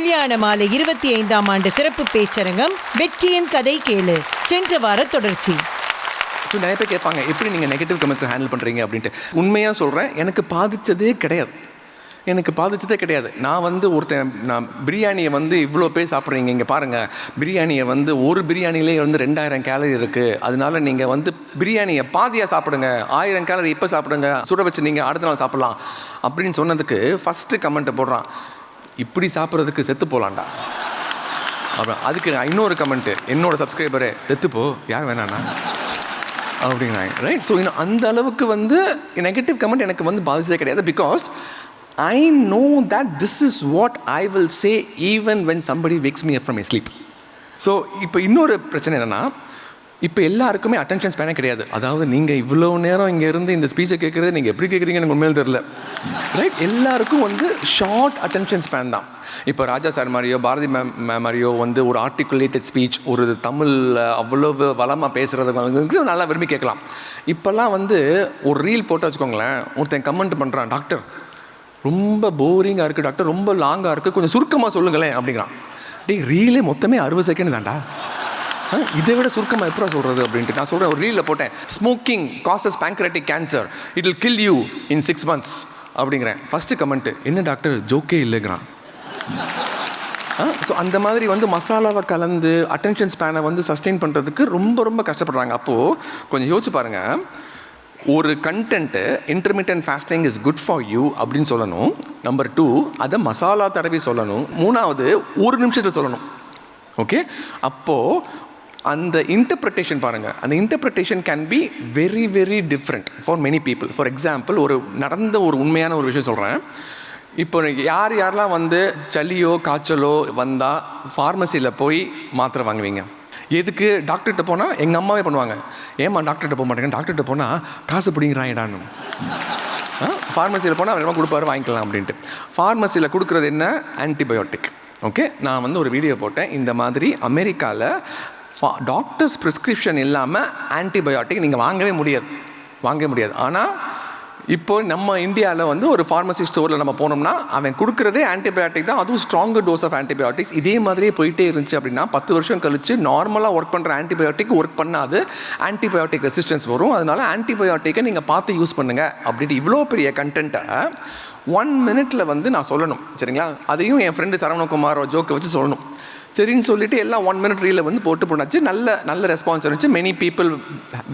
கல்யாண மாலை இருபத்தி ஐந்தாம் ஆண்டு சிறப்பு பேச்சரங்கம் வெற்றியின் கதை கேளு. சென்ற வார தொடர்ச்சி. ஸோ நிறைய பேர் கேட்பாங்க எப்படி நீங்கள் நெகட்டிவ் கமெண்ட்ஸை ஹேண்டில் பண்ணுறீங்க அப்படின்ட்டு. உண்மையாக சொல்கிறேன் எனக்கு பாதித்ததே கிடையாது. எனக்கு பாதித்ததே கிடையாது. நான் வந்து ஒருத்தன் நான் பிரியாணியை வந்து இவ்வளோ பேர் சாப்பிட்றீங்க இங்கே பாருங்கள் பிரியாணியை வந்து ஒரு பிரியாணிலே வந்து ரெண்டாயிரம் கேலரி இருக்குது அதனால நீங்கள் வந்து பிரியாணியை பாதியாக சாப்பிடுங்க. ஆயிரம் கேலரி இப்போ சாப்பிடுங்க. சுட வச்சு நீங்கள் அடுத்த நாள் சாப்பிட்லாம். அப்படின்னு சொன்னதுக்கு ஃபஸ்ட்டு கமெண்ட்டை போடுறான். இப்படி சாப்பிட்றதுக்கு செத்து போகலாண்டா அப்புறம் அதுக்கு நான் இன்னொரு கமெண்ட்டு என்னோட சப்ஸ்கிரைபரே செத்துப்போ யார் வேணாண்ணா அப்படிங்கிறாங்க. ரைட் ஸோ இன்னும் அந்த அளவுக்கு வந்து நெகட்டிவ் கமெண்ட் எனக்கு வந்து பாதிச்சதே கிடையாது because I know that this is what I will say even when somebody wakes me from I sleep so இப்போ இன்னொரு பிரச்சனை என்னென்னா இப்போ எல்லாருக்குமே அட்டென்ஷன் ஸ்பேனே கிடையாது. அதாவது நீங்கள் இவ்வளோ நேரம் இங்கே இருந்து இந்த ஸ்பீச்சை கேட்குறது நீங்கள் எப்படி கேட்குறீங்கன்னு எனக்கு உண்மையில தெரில ரைட் எல்லாருக்கும் வந்து ஷார்ட் அட்டென்ஷன் ஸ்பேன் தான். இப்போ ராஜா சார் மாதிரியோ பாரதி மேம் மேம் மாதிரியோ வந்து ஒரு ஆர்டிகுலேட்டட் ஸ்பீச் ஒரு தமிழ் அவ்வளவு வளமாக பேசுகிறது நல்லா விரும்பி கேட்கலாம். இப்போல்லாம் வந்து ஒரு ரீல் போட்டு வச்சுக்கோங்களேன். ஒருத்தன் கமெண்ட் பண்ணுறான் டாக்டர் ரொம்ப போரிங்காக இருக்குது டாக்டர் ரொம்ப லாங்காக இருக்குது கொஞ்சம் சுருக்கமாக சொல்லுங்களேன் அப்படிங்கிறான். டேய் ரீலே மொத்தமே அறுபது செகண்ட் தான்டா. இதை விட சுருக்கமாக எப்படி சொல்கிறது அப்படின்ட்டு? நான் சொல்கிறேன் ஒரு ரீலில் போட்டேன். Smoking causes pancreatic cancer it will kill you in six months அப்படிங்கிறேன். First comment என்ன டாக்டர் ஜோக்கே இல்லைங்கிறான். ஸோ அந்த மாதிரி வந்து மசாலாவை கலந்து அட்டென்ஷன் ஸ்பேனை வந்து சஸ்டெயின் பண்ணுறதுக்கு ரொம்ப ரொம்ப கஷ்டப்படுறாங்க. அப்போது கொஞ்சம் யோசிச்சு பாருங்கள் ஒரு content intermittent fasting is good for you அப்படின்னு சொல்லணும். நம்பர் டூ அதை மசாலா தடவி சொல்லணும். மூணாவது ஒரு நிமிஷத்தில் சொல்லணும். ஓகே அப்போது அந்த இன்டர்பிரிட்டேஷன் பாருங்கள் அந்த interpretation can be very very different for many people for example ஒரு நடந்த ஒரு உண்மையான ஒரு விஷயம் சொல்கிறேன் இப்போ யார் யாரெல்லாம் வந்து சளியோ காய்ச்சலோ வந்தால் ஃபார்மசியில் போய் மாத்திரை வாங்குவீங்க? எதுக்கு? டாக்டர்கிட்ட போனால் எங்கள் அம்மாவே பண்ணுவாங்க. ஏம்மா டாக்டர்கிட்ட போக மாட்டேங்க? டாக்டர்கிட்ட போனால் காசு பிடிங்கிறாங்கடான்னு ஃபார்மசியில் போனால் அவர் கொடுப்பாரு வாங்கிக்கலாம் அப்படின்ட்டு. ஃபார்மசியில் கொடுக்குறது என்ன? ஆன்டிபயோட்டிக் ஓகே நான் வந்து ஒரு வீடியோ போட்டேன். இந்த மாதிரி அமெரிக்காவில் டாக்டர்ஸ் ப்ரிஸ்கிரிப்ஷன் இல்லாமல் ஆன்டிபயோட்டிக் நீங்கள் வாங்கவே முடியாது. வாங்க முடியாது. ஆனால் இப்போ நம்ம இந்தியாவில் வந்து ஒரு ஃபார்மசி ஸ்டோரில் நம்ம போனோம்னா அவன் கொடுக்குறதே ஆன்டிபயோட்டிக் தான். அதுவும் ஸ்ட்ராங்கர் டோஸ் ஆஃப் ஆன்டிபயோட்டிக்ஸ் இதே மாதிரியே போயிட்டே இருந்துச்சு அப்படின்னா பத்து வருஷம் கழிச்சு நார்மலாக ஒர்க் பண்ணுற ஆன்டிபயோட்டிக் ஒர்க் பண்ணாது. ஆன்டிபயோட்டிக் ரெசிஸ்டன்ஸ் வரும். அதனால ஆன்டிபயோட்டிக்கை நீங்கள் பார்த்து யூஸ் பண்ணுங்கள் அப்படின்ட்டு இவ்வளோ பெரிய கண்டென்ட்டை ஒன் மினிட்ல வந்து நான் சொல்லணும். சரிங்களா? அதையும் என் ஃப்ரெண்டு சரவணகுமாரோ ஜோக்கை வச்சு சொல்லணும். சரின்னு சொல்லிட்டு எல்லாம் ஒன் மினிட் ரீல வந்து போட்டு போனாச்சு. நல்ல நல்ல ரெஸ்பான்ஸ் இருந்துச்சு. Many people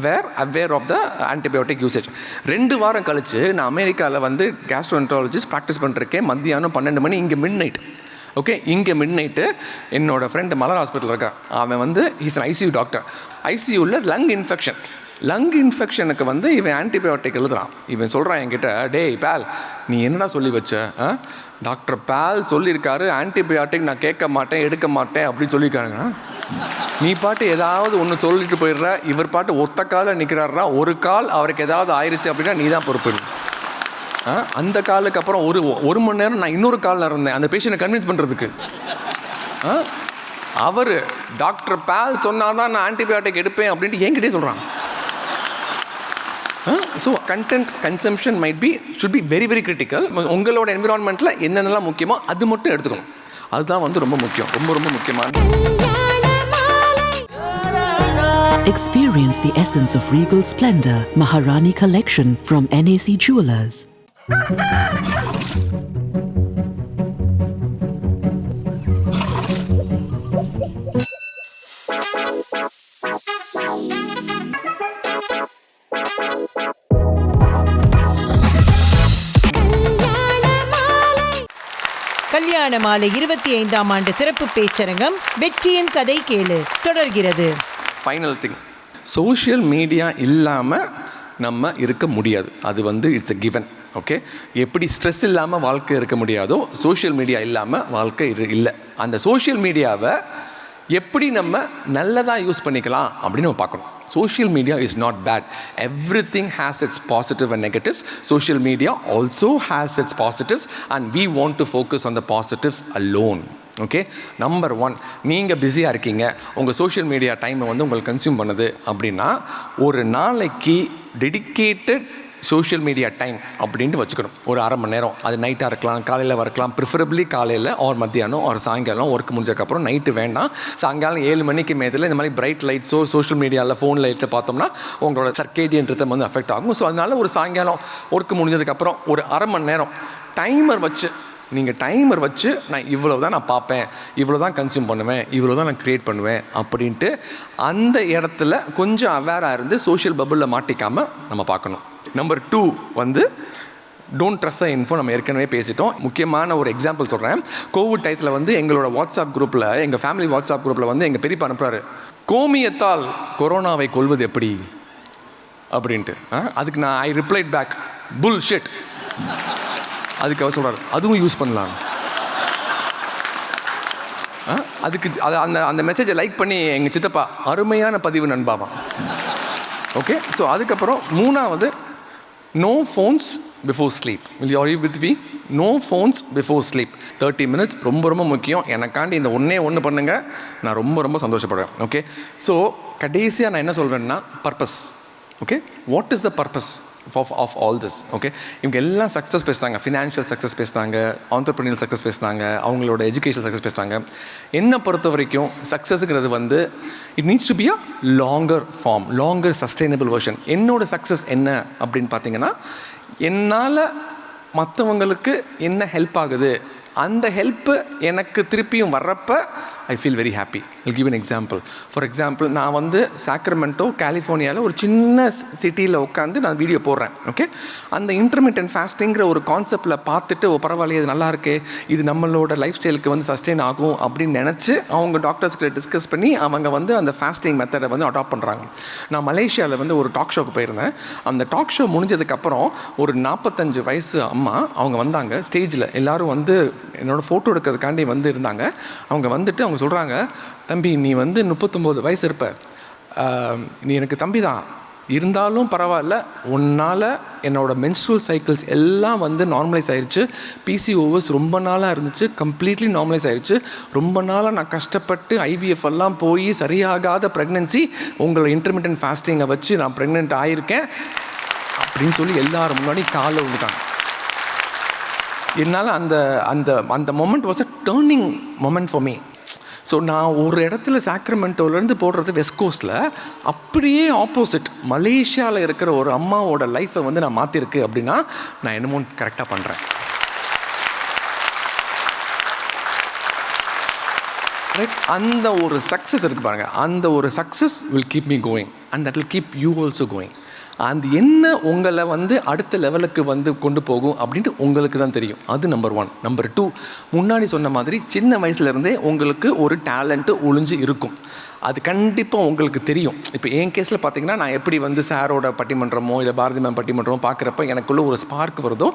were aware of the antibiotic usage ரெண்டு வாரம் கழிச்சு நான் அமெரிக்காவில் வந்து கேஸ்ட்ரோன்ட்ராலஜிஸ்ட் ப்ராக்டிஸ் பண்ணிருக்கேன் மத்தியானம் பன்னெண்டு மணி இங்கே மிட் நைட் ஓகே இங்கே மிட் நைட்டு என்னோடய ஃப்ரெண்டு மலர் ஹாஸ்பிட்டல் இருக்கான் அவன் வந்து இஸ் ஐசியூ டாக்டர் ஐசியூவில் லங் இன்ஃபெக்ஷன் லங் இன்ஃபெக்ஷனுக்கு வந்து இவன் ஆன்டிபயோட்டிக் எழுதுறான். இவன் சொல்கிறான் என்கிட்ட டேய் பேல் நீ என்னடா சொல்லி வச்ச? ஆ? டாக்டர் பேல் சொல்லியிருக்காரு ஆன்டிபயோட்டிக் நான் கேட்க மாட்டேன் எடுக்க மாட்டேன் அப்படின்னு சொல்லியிருக்காருங்க நீ பாட்டு ஏதாவது ஒன்று சொல்லிட்டு போயிடுற இவர் பாட்டு ஒத்த காலில் நிற்கிறாருனா ஒரு கால் அவருக்கு ஏதாவது ஆயிடுச்சு அப்படின்னா நீ தான் பொறுப்பு. ஆ, அந்த காலுக்கு அப்புறம் ஒரு ஒரு மணி நேரம் நான் இன்னொரு காலில் இருந்தேன் அந்த பேஷண்ட்டை கன்வின்ஸ் பண்ணுறதுக்கு அவர் டாக்டர் பேல் சொன்னால் தான் நான் ஆன்டிபயோட்டிக் எடுப்பேன் அப்படின்ட்டு என்கிட்டே சொல்கிறான் so content consumption might be should be very very critical உங்களோட என்விரான்மெண்ட்டில் என்னென்னலாம் முக்கியமோ அது மட்டும் எடுத்துக்கணும். அதுதான் வந்து ரொம்ப முக்கியம். ரொம்ப ரொம்ப முக்கியமான Experience the essence of regal splendor, Maharani Collection from NAC Jewelers. கல்யாண மாலை இருபத்தி ஐந்தாம் ஆண்டு சிறப்பு பேச்சரங்கம் வெற்றியின் கதை கேளு தொடர்கிறது. ஃபைனல் திங் சோஷியல் மீடியா இல்லாமல் நம்ம இருக்க முடியாது. அது வந்து இட்ஸ் எ கிவன் ஓகே எப்படி ஸ்ட்ரெஸ் இல்லாமல் வாழ்க்கை இருக்க முடியாதோ சோஷியல் மீடியா இல்லாமல் வாழ்க்கை இல்லை. அந்த சோஷியல் மீடியாவை எப்படி நம்ம நல்லதாக யூஸ் பண்ணிக்கலாம் அப்படின்னு நம்ம பார்க்கணும். Social media is not bad everything has its positive and negatives social media also has its positives and we want to focus on the positives alone okay number one நீங்கள் பிஸியாக இருக்கீங்க. உங்கள் சோஷியல் மீடியா டைமை வந்து உங்களுக்கு consume பண்ணுது அப்படின்னா ஒரு நாளைக்கு டெடிக்கேட்டட் சோஷியல் மீடியா டைம் அப்படின்ட்டு வச்சுக்கணும். ஒரு அரை மணி நேரம். அது நைட்டாக இருக்கலாம் காலையில் வரக்கலாம். ப்ரிஃபரபிளி காலையில் ஒரு மத்தியானம் ஒரு சாயங்காலம் ஒர்க் முடிஞ்சதுக்கப்புறம் நைட்டு வேண்டாம். சாயங்காலம் ஏழு மணிக்கு மேதில் இந்த மாதிரி பிரைட் லைட்ஸோ சோஷியல் மீடியாவில் ஃபோன் லைட்ஸை பார்த்தோம்னா உங்களோட சர்க்கேடியன் ரித்தம் வந்து அஃபெக்ட் ஆகும். ஸோ அதனால் ஒரு சாயங்காலம் ஒர்க் முடிஞ்சதுக்கப்புறம் ஒரு அரை மணி நேரம் டைமர் வச்சு நீங்கள் டைமர் வச்சு நான் இவ்வளோ தான் நான் பார்ப்பேன் இவ்வளோ தான் கன்சியூம் பண்ணுவேன் இவ்வளோ தான் நான் க்ரியேட் பண்ணுவேன் அப்படின்ட்டு அந்த இடத்துல கொஞ்சம் அவேராக இருந்து சோஷியல் பபுளில் மாட்டிக்காமல் நம்ம பார்க்கணும். நம்பர் டூ வந்து டோன்ட் ட்ரஸ்ட் இன்ஃபோ நம்ம ஏற்கனவே பேசிட்டோம். முக்கியமான ஒரு எக்ஸாம்பிள் சொல்கிறேன் கோவிட் டயத்தில் வந்து எங்களோட வாட்ஸ்அப் குரூப்பில் எங்கள் ஃபேமிலி வாட்ஸ்அப் குரூப்பில் வந்து எங்கள் பெரியப்பா அனுப்புகிறாரு கோமியத்தால் கொரோனாவை கொல்வது எப்படி? அப்படின்ட்டு. அதுக்கு நான் I replied back bullshit அதுக்கு அவர் சொல்கிறார் அதுவும் யூஸ் பண்ணலாம். ஆ, அதுக்கு அது அந்த அந்த மெசேஜை லைக் பண்ணி எங்கள் சித்தப்பா அருமையான பதிவு நண்பாவான் ஓகே ஸோ அதுக்கப்புறம் மூணாவது no phones before sleep will you you with we no phones before sleep thirty minutes ரொம்ப ரொம்ப முக்கியம். எனக்காண்டி இந்த ஒன்றே ஒன்று பண்ணுங்கள் நான் ரொம்ப ரொம்ப சந்தோஷப்படுவேன். ஓகே ஸோ கடைசியாக நான் என்ன சொல்வேன்னா purpose okay what is the purpose of of all this okay இவங்க எல்லாம் சக்ஸஸ் பேசுகிறாங்க ஃபினான்ஷியல் சக்ஸஸ் பேசுகிறாங்க ஆண்டர்பிரினியல் சக்ஸஸ் பேசுகிறாங்க அவங்களோட எஜுகேஷன் சக்ஸஸ் பேசுகிறாங்க என்னை பொறுத்த வரைக்கும் சக்ஸஸுங்கிறது வந்து it needs to be a longer form longer sustainable version என்னோட சக்ஸஸ் என்ன அப்படின்னு பார்த்தீங்கன்னா என்னால் மற்றவங்களுக்கு என்ன ஹெல்ப் ஆகுது அந்த ஹெல்ப்பு எனக்கு திருப்பியும் வர்றப்போ I feel very happy I'll give an example for example நான் வந்து சாக்ரமெண்டோ கலிஃபோர்னியாவில் ஒரு சின்ன சிட்டியில் உட்காந்து நான் வீடியோ போடுறேன் ஓகே அந்த இன்டர்மீடியன்ட் ஃபாஸ்டிங்கிற ஒரு கான்செப்டில் பார்த்துட்டு ஓ பரவாயில்லையே இது நல்லா இது நம்மளோட லைஃப் ஸ்டைலுக்கு வந்து சஸ்டெயின் ஆகும் அப்படின்னு நினச்சி அவங்க டாக்டர்ஸ்கிட்ட டிஸ்கஸ் பண்ணி அவங்க வந்து அந்த ஃபாஸ்டிங் மெத்தடை வந்து அடாப்ட் பண்ணுறாங்க நான் மலேசியாவில் வந்து ஒரு டாக் ஷோக்கு போயிருந்தேன். அந்த டாக் ஷோ முடிஞ்சதுக்கப்புறம் ஒரு நாற்பத்தஞ்சு வயசு அம்மா அவங்க வந்தாங்க. ஸ்டேஜில் எல்லோரும் வந்து என்னோடய ஃபோட்டோ எடுக்கிறதுக்காண்டி வந்து இருந்தாங்க. அவங்க வந்துட்டு அவங்க சொல்கிறாங்க தம்பி நீ வந்து முப்பத்தொம்போது வயசு இருப்ப. நீ எனக்கு தம்பி தான். இருந்தாலும் பரவாயில்ல உன்னால் என்னோட மென்ஸ்ட்ரல் சைக்கிள்ஸ் எல்லாம் வந்து நார்மலைஸ் ஆயிருச்சு. பிசிஓவஸ் ரொம்ப நாளாக இருந்துச்சு கம்ப்ளீட்லி நார்மலைஸ் ஆயிடுச்சு ரொம்ப நாளாக நான் கஷ்டப்பட்டு ஐவிஎஃப் எல்லாம் போய் சரியாகாத ப்ரெக்னென்சி உங்களை இன்டர்மீடியன்ட் ஃபாஸ்டிங்கை வச்சு நான் ப்ரெக்னென்ட் ஆயிருக்கேன் அப்படின்னு சொல்லி எல்லாரும் முன்னாடி காலை விழுந்துட்டாங்க என்னால் அந்த அந்த அந்த moment was a turning moment for me so நான் ஒரு இடத்துல சாக்ரமெண்டோலேருந்து போடுறது வெஸ்ட் கோஸ்ட்டில் அப்படியே ஆப்போசிட் மலேசியாவில் இருக்கிற ஒரு அம்மாவோட லைஃப்பை வந்து நான் மாற்றிருக்கு அப்படின்னா நான் என்னமோ கரெக்டாக பண்ணுறேன் ரைட் அந்த ஒரு சக்ஸஸ் இருக்கு பாருங்க. அந்த ஒரு success will keep me going and that will keep you also going அந்த என்ன உங்களை வந்து அடுத்த லெவலுக்கு வந்து கொண்டு போகும் அப்படின்ட்டு உங்களுக்கு தான் தெரியும். அது நம்பர் ஒன் நம்பர் டூ முன்னாடி சொன்ன மாதிரி சின்ன வயசுலேருந்தே உங்களுக்கு ஒரு டேலண்ட்டு ஒளிஞ்சு இருக்கும். அது கண்டிப்பாக உங்களுக்கு தெரியும். இப்போ என் கேஸில் பார்த்தீங்கன்னா நான் எப்படி வந்து சாரோட பட்டிமன்றமோ இல்லை பாரதி மேம் பட்டிமன்றமோ பார்க்குறப்ப எனக்குள்ளே ஒரு ஸ்பார்க் வருதோ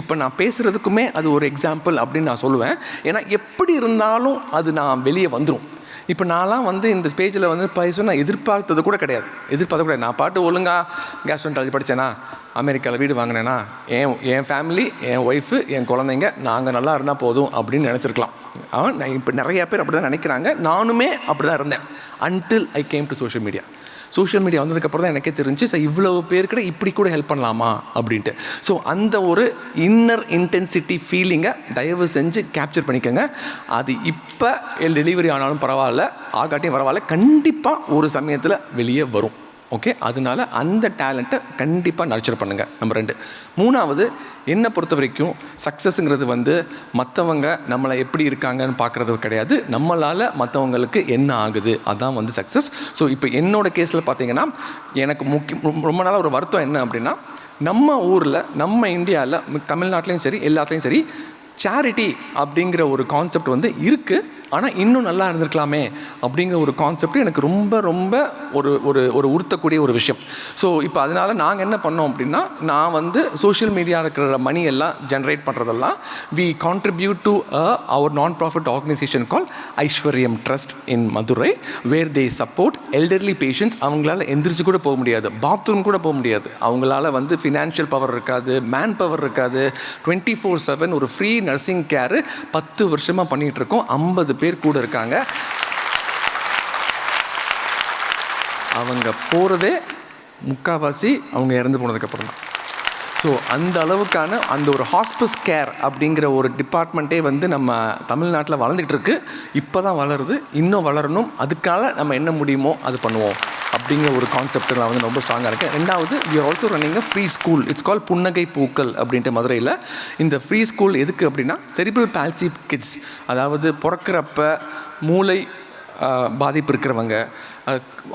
இப்போ நான் பேசுகிறதுக்குமே அது ஒரு எக்ஸாம்பிள் அப்படின்னு நான் சொல்லுவேன். ஏன்னா எப்படி இருந்தாலும் அது நான் வெளியே வந்துடும் இப்போ நான்லாம் வந்து இந்த பேஜில் வந்து பேச நான் எதிர்பார்த்தது கூட கிடையாது. எதிர்பார்த்தது கூட நான் பாட்டு ஒழுங்காக கேஸ்ட்ரோன்டாலஜி படித்தேனா அமெரிக்காவில் வீடு வாங்கினேனா என் என் ஃபேமிலி என் ஒய்ஃபு என் குழந்தைங்க நாங்கள் நல்லா இருந்தால் போதும் அப்படின்னு நினச்சிருக்கலாம். இப்போ நிறைய பேர் அப்படி தான் நினைக்கிறாங்க. நானுமே அப்படி தான் இருந்தேன். Until I came to social media social media வந்ததுக்கப்புறம் தான் எனக்கே தெரிஞ்சு ஸோ இவ்வளோ பேர்கிட்ட இப்படி கூட ஹெல்ப் பண்ணலாமா? அப்படின்ட்டு. ஸோ அந்த ஒரு இன்னர் இன்டென்சிட்டி ஃபீலிங்கை தயவு செஞ்சு கேப்சர் பண்ணிக்கோங்க. அது இப்போ டெலிவரி ஆனாலும் பரவாயில்ல ஆகாட்டியும் பரவாயில்ல கண்டிப்பாக ஒரு சமயத்தில் வெளியே வரும். ஓகே அதனால அந்த டேலண்ட்டை கண்டிப்பாக நர்ச்சர் பண்ணுங்கள் நம்பர் ரெண்டு. மூணாவது என்னை பொறுத்த வரைக்கும் சக்ஸஸ்ங்கிறது வந்து மற்றவங்க நம்மளை எப்படி இருக்காங்கன்னு பார்க்குறது கிடையாது. நம்மளால் மற்றவங்களுக்கு என்ன ஆகுது? அதான் வந்து சக்ஸஸ் ஸோ இப்போ என்னோட கேஸில் பார்த்தீங்கன்னா எனக்கு முக்கிய ரொம்ப- ரொம்ப நாளாக ஒரு வருத்தம் என்ன அப்படின்னா நம்ம ஊரில் நம்ம இந்தியாவில் தமிழ்நாட்டிலையும் சரி எல்லாத்துலேயும் சரி சேரிட்டி அப்படிங்கிற ஒரு கான்செப்ட் வந்து இருக்குது ஆனால் இன்னும் நல்லா இருந்திருக்கலாமே அப்படிங்கிற ஒரு கான்செப்ட் எனக்கு ரொம்ப ரொம்ப ஒரு ஒரு ஒரு உறுத்தக்கூடிய ஒரு விஷயம். ஸோ இப்போ அதனால நாங்கள் என்ன பண்ணோம் அப்படின்னா நான் வந்து சோஷியல் மீடியா இருக்கிற மணி எல்லாம் ஜென்ரேட் பண்ணுறதெல்லாம் வி கான்ட்ரிபியூட் டு அவர் நான் profit organisation call Aishwaryam trust in Madurai where they support elderly patients அவங்களால எந்திரிச்சு கூட போக முடியாது. பாத்ரூம் கூட போக முடியாது. அவங்களால வந்து ஃபினான்ஷியல் பவர் இருக்காது மேன் பவர் இருக்காது. டுவெண்ட்டி ஃபோர் செவன் ஒரு ஃப்ரீ நர்சிங் கேரு பத்து வருஷமாக பண்ணிகிட்டு இருக்கோம். ஐம்பது பேர் கூட இருக்காங்க. அவங்க போகிறதே முக்காவாசி அவங்க இறந்து போனதுக்கப்புறம் தான் ஸோ அந்த அளவுக்கான அந்த ஒரு ஹாஸ்பிஸ் கேர் அப்படிங்கிற ஒரு டிபார்ட்மெண்ட்டே வந்து நம்ம தமிழ்நாட்டில் வளர்ந்துக்கிட்டு இருக்கு இப்போ தான் வளருது. இன்னும் வளரணும். அதுக்காக நம்ம என்ன முடியுமோ அது பண்ணுவோம். அப்படிங்கிற ஒரு கான்செப்ட் நான் வந்து ரொம்ப ஸ்ட்ராங்காக இருக்கேன். ரெண்டாவது we are also running free school it's call Punnagai Pookkal அப்படின்ட்டு மதுரையில். இந்த ஃப்ரீ ஸ்கூல் எதுக்கு அப்படின்னா செரிபிள் பால்சி கிட்ஸ் அதாவது பிறக்கிறப்ப மூளை பாதிப்பு இருக்கிறவங்க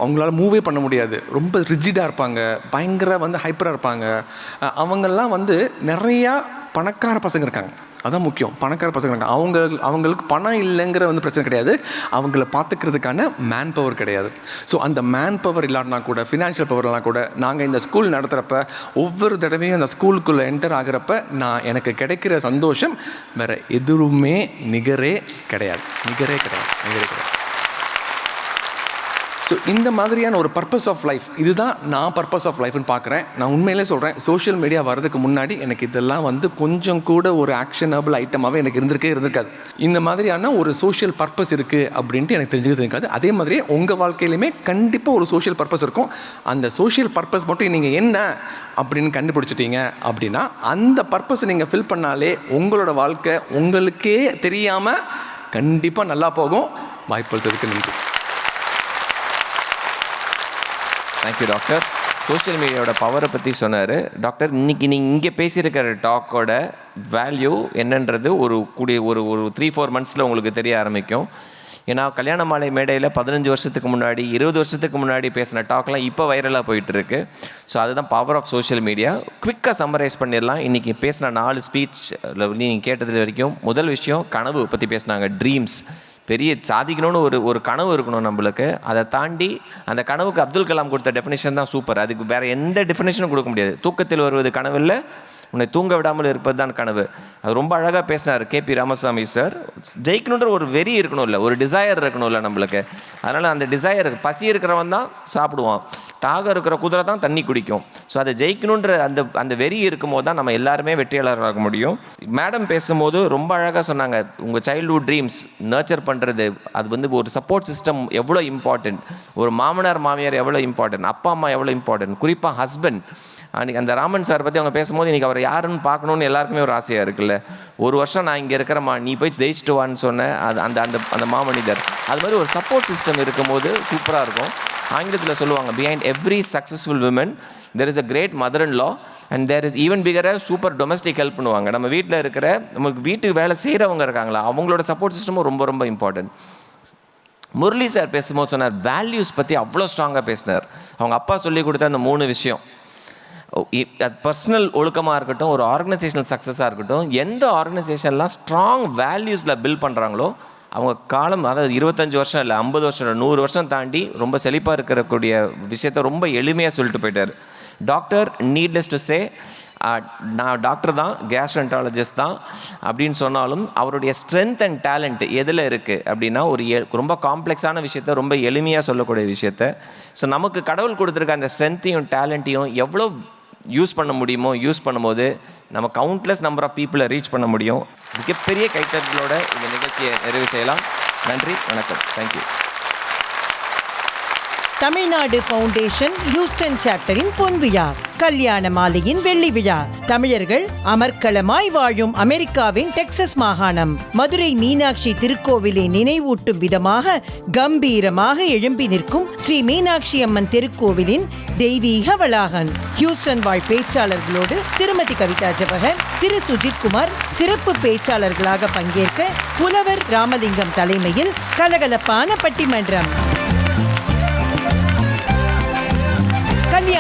அவங்களால மூவே பண்ண முடியாது. ரொம்ப ரிஜிடாக இருப்பாங்க பயங்கர வந்து ஹைப்பராக இருப்பாங்க. அவங்கெல்லாம் வந்து நிறையா பணக்கார பசங்க இருக்காங்க. அதான் முக்கியம் பணக்கார பசங்க இருக்காங்க. அவங்க அவங்களுக்கு பணம் இல்லைங்கிற வந்து பிரச்சனை கிடையாது. அவங்கள பார்த்துக்கிறதுக்கான மேன் பவர் கிடையாது. ஸோ அந்த மேன் பவர் இல்லாட்டினா கூட ஃபினான்ஷியல் பவர்லாம் கூட நாங்கள் இந்த ஸ்கூல் நடத்துகிறப்ப ஒவ்வொரு தடவையும் அந்த ஸ்கூலுக்குள்ளே என்டர் ஆகிறப்ப நான் எனக்கு கிடைக்கிற சந்தோஷம் வேறு எதுவுமே நிகரே கிடையாது. நிகரே கிடையாது. நிகரே கிடையாது. ஸோ இந்த மாதிரியான ஒரு பர்பஸ் ஆஃப் லைஃப் இதுதான் நான் பர்பஸ் ஆஃப் லைஃப்னு பார்க்குறேன். நான் உண்மையிலே சொல்கிறேன் சோஷியல் மீடியா வரதுக்கு முன்னாடி எனக்கு இதெல்லாம் வந்து கொஞ்சம் கூட ஒரு ஆக்ஷனபிள் ஐட்டமாகவே எனக்கு இருந்திருக்கே இருந்திருக்காது. இந்த மாதிரியான ஒரு சோஷியல் பர்பஸ் இருக்குது அப்படின்ட்டு எனக்கு தெரிஞ்சுக்க இருக்காது அதே மாதிரி உங்கள் வாழ்க்கையிலுமே கண்டிப்பாக ஒரு சோஷியல் பர்பஸ் இருக்கும். அந்த சோஷியல் பர்பஸ் மட்டும் நீங்கள் என்ன அப்படின்னு கண்டுபிடிச்சிட்டீங்க அப்படின்னா அந்த பர்பஸை நீங்கள் ஃபில் பண்ணாலே உங்களோட வாழ்க்கை உங்களுக்கே தெரியாமல் கண்டிப்பாக நல்லா போகும். வாய்ப்பளித்ததுக்கு நன்றி. தேங்க்யூ டாக்டர் சோஷியல் மீடியாவோட பவரை பற்றி சொன்னார். டாக்டர் இன்னைக்கு நீங்கள் இங்கே பேசியிருக்கிற டாக்கோட வேல்யூ என்னன்றது ஒரு கூடிய ஒரு ஒரு த்ரீ ஃபோர் மந்த்ஸில் உங்களுக்கு தெரிய ஆரம்பிக்கும். ஏன்னா கல்யாண மாலை மேடையில் பதினஞ்சு வருஷத்துக்கு முன்னாடி இருபது வருஷத்துக்கு முன்னாடி பேசின டாக்லாம் இப்போ வைரலாக போயிட்டு இருக்கு ஸோ அதுதான் பவர் ஆஃப் சோஷியல் மீடியா குவிக்காக சம்மரைஸ் பண்ணிடலாம். இன்றைக்கி பேசின நாலு ஸ்பீச் நீங்கள் கேட்டது வரைக்கும் முதல் விஷயம் கனவு பற்றி பேசினாங்க. ட்ரீம்ஸ் பெரிய சாதிக்கணும்னு ஒரு ஒரு கனவு இருக்கணும் நம்மளுக்கு. அதை தாண்டி அந்த கனவுக்கு அப்துல் கலாம் கொடுத்த டெஃபினேஷன் தான் சூப்பர் அதுக்கு வேறு எந்த டெஃபினேஷனும் கொடுக்க முடியாது. தூக்கத்தில் வருவது கனவில்லை உன்னை தூங்க விடாமல் இருப்பது தான் கனவு. அது ரொம்ப அழகாக பேசினார் கேபி ராமசாமி சார். ஜெயிக்கணுன்ற ஒரு வெறி இருக்கணும்ல ஒரு டிசையர் இருக்கணும்ல நம்மளுக்கு. அதனால் அந்த டிசையர் பசி இருக்கிறவன் தான் சாப்பிடுவான். தாகம் இருக்கிற குதிரை தான் தண்ணி குடிக்கும். ஸோ அதை ஜெயிக்கணுன்ற அந்த அந்த வெறி இருக்கும்போது தான் நம்ம எல்லாருமே வெற்றியாளராக முடியும். மேடம் பேசும்போது ரொம்ப அழகாக சொன்னாங்க உங்கள் சைல்ட்ஹுட் ட்ரீம்ஸ் நர்ச்சர் பண்ணுறது அது வந்து ஒரு சப்போர்ட் சிஸ்டம் எவ்வளோ இம்பார்ட்டன்ட் ஒரு மாமனார் மாமியார் எவ்வளோ இம்பார்ட்டன்ட் அப்பா அம்மா எவ்வளோ இம்பார்ட்டன்ட் குறிப்பாக ஹஸ்பண்ட் அன்றைக்கி அந்த ராமன் சார் பற்றி அவங்க பேசும்போது இன்றைக்கி அவர் யாருன்னு பார்க்கணுன்னு எல்லாருக்குமே ஒரு ஆசையாக இருக்குல்ல. ஒரு வருஷம் நான் இங்கே இருக்கிறேம்மா நீ போய் ஜெயிச்சுட்டு வான்னு சொன்னேன் அது அந்த அந்த அந்த மாமனிதர். அது மாதிரி ஒரு சப்போர்ட் சிஸ்டம் இருக்கும்போது சூப்பராக இருக்கும். ஆங்கிலத்தில் சொல்லுவாங்க behind every successful women there is a great mother in law and there is even bigger super domestic help பண்ணுவாங்க நம்ம வீட்டில் இருக்கிற நமக்கு வீட்டுக்கு வேலை செய்கிறவங்க இருக்காங்களா அவங்களோட சப்போர்ட் சிஸ்டமும் ரொம்ப ரொம்ப இம்பார்ட்டன்ட் முரளி சார் பேசும்போது சொன்னார் வேல்யூஸ் பற்றி அவ்வளோ ஸ்ட்ராங்காக பேசினார். அவங்க அப்பா சொல்லி கொடுத்த அந்த மூணு விஷயம். பர்சனல் ஒழுக்கமாக இருக்கட்டும் ஒரு ஆர்கனைசேஷனல் சக்ஸஸாக இருக்கட்டும் எந்த ஆர்கனைசேஷன்லாம் ஸ்ட்ராங் வேல்யூஸில் பில்ட் பண்ணுறாங்களோ அவங்க காலம் அதாவது இருபத்தஞ்சி வருஷம் இல்லை ஐம்பது வருஷம் இல்லை நூறு வருஷம் தாண்டி ரொம்ப செழிப்பாக இருக்கக்கூடிய விஷயத்த ரொம்ப எளிமையாக சொல்லிட்டு போயிட்டார். டாக்டர் நீட்லெஸ் டு சே நான் டாக்டர் தான் கேஸ்ட்ரென்டாலஜிஸ்ட் தான் அப்படின்னு சொன்னாலும் அவருடைய ஸ்ட்ரென்த் அண்ட் டேலண்ட் எதில் இருக்குது அப்படின்னா ஒரு எ- ரொம்ப காம்ப்ளெக்ஸான விஷயத்த ரொம்ப எளிமையாக சொல்லக்கூடிய விஷயத்த. ஸோ நமக்கு கடவுள் கொடுத்துருக்க அந்த ஸ்ட்ரென்த்தையும் டேலண்ட்டையும் எவ்வளோ யூஸ் பண்ண முடியுமோ யூஸ் பண்ணும்போது நம்ம கவுண்ட்லெஸ் நம்பர் ஆஃப் பீப்புளை ரீச் பண்ண முடியும். மிகப்பெரிய கைத்தட்டலோட இந்த நிகழ்ச்சியை நிறைவு செய்யலாம். நன்றி வணக்கம். Thank you Tamil Nadu foundation Houston சாப்டரின் பொன் விழா கல்யாண மாலையின் வெள்ளி விழா. தமிழர்கள் அமர்க்களமாய் வாழும் அமெரிக்காவின் டெக்சஸ் மாகாணம். மதுரை மீனாட்சி திருக்கோவிலை நினைவூட்டும் விதமாக கம்பீரமாக எழும்பி நிற்கும் ஸ்ரீ மீனாட்சி அம்மன் திருக்கோவிலின் தெய்வீக வளாகன் ஹியூஸ்டன் வாழ் பேச்சாளர்களோடு திருமதி கவிதா ஜவஹர் திரு சுஜித் குமார் சிறப்பு பேச்சாளர்களாக பங்கேற்க புலவர் ராமலிங்கம் தலைமையில் கலகலப்பான பட்டிமன்றம்.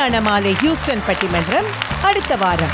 கல்யாண மாலை ஹியூஸ்டன் பட்டிமன்றம் அடுத்த வாரம்.